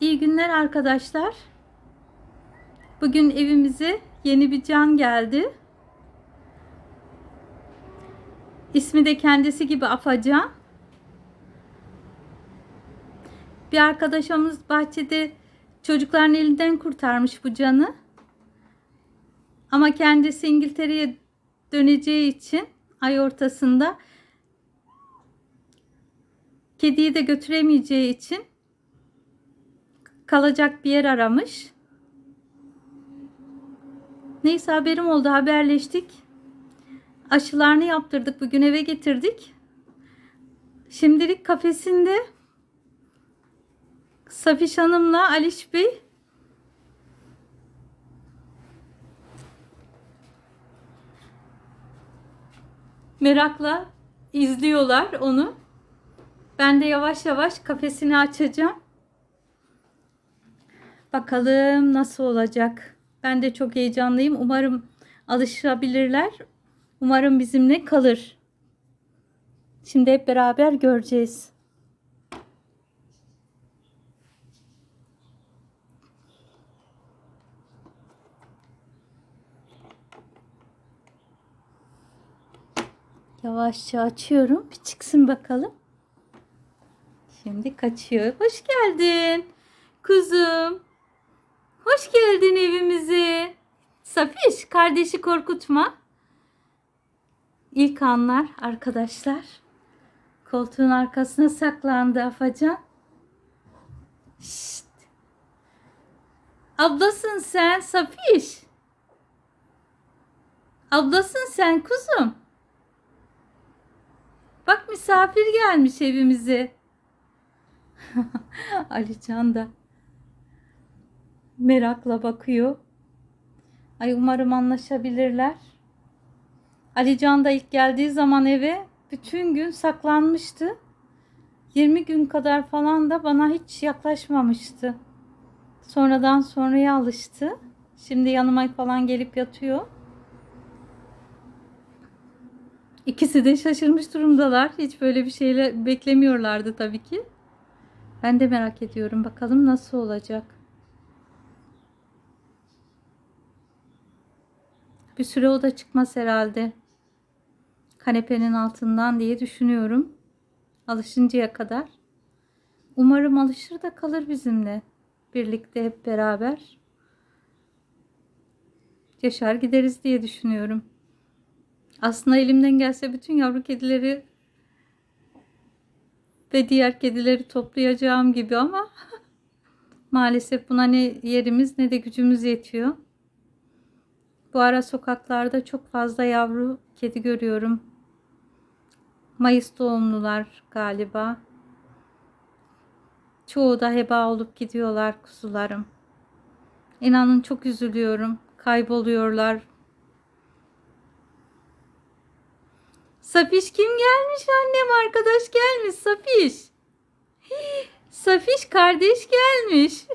İyi günler arkadaşlar. Bugün evimize yeni bir can geldi. İsmi de kendisi gibi Afacan. Bir arkadaşımız bahçede çocukların elinden kurtarmış bu canı. Ama kendisi İngiltere'ye döneceği için ay ortasında kediyi de götüremeyeceği için kalacak bir yer aramış. Neyse haberim oldu haberleştik. Aşılarını yaptırdık bugün eve getirdik. Şimdilik kafesinde Safiş Hanım'la Aliş Bey merakla izliyorlar onu. Ben de yavaş yavaş kafesini açacağım. Bakalım nasıl olacak. Ben de çok heyecanlıyım. Umarım alışabilirler. Umarım bizimle kalır. Şimdi hep beraber göreceğiz. Yavaşça açıyorum. Bir çıksın bakalım. Şimdi kaçıyor. Hoş geldin. Kuzum. Hoş geldin evimize. Safiş kardeşi korkutma. İlk anlar arkadaşlar. Koltuğun arkasına saklandı Afacan. Şşt. Ablasın sen Safiş. Ablasın sen kuzum. Bak misafir gelmiş evimize. Alican da merakla bakıyor. Ay umarım anlaşabilirler. Alican da ilk geldiği zaman eve bütün gün saklanmıştı. 20 gün kadar falan da bana hiç yaklaşmamıştı. Sonradan sonraya alıştı. Şimdi yanıma falan gelip yatıyor. İkisi de şaşırmış durumdalar. Hiç böyle bir şeyle beklemiyorlardı tabii ki. Ben de merak ediyorum. Bakalım nasıl olacak. Bir süre o da çıkmaz herhalde. Kanepenin altından diye düşünüyorum. Alışıncaya kadar. Umarım alışır da kalır bizimle. Birlikte hep beraber. Yaşar gideriz diye düşünüyorum. Aslında elimden gelse bütün yavru kedileri ve diğer kedileri toplayacağım gibi ama maalesef buna ne yerimiz ne de gücümüz yetiyor. Bu ara sokaklarda çok fazla yavru kedi görüyorum. Mayıs doğumlular galiba. Çoğu da heba olup gidiyorlar kuzularım. İnanın çok üzülüyorum. Kayboluyorlar. Safiş kim gelmiş annem arkadaş gelmiş Safiş. Safiş kardeş gelmiş.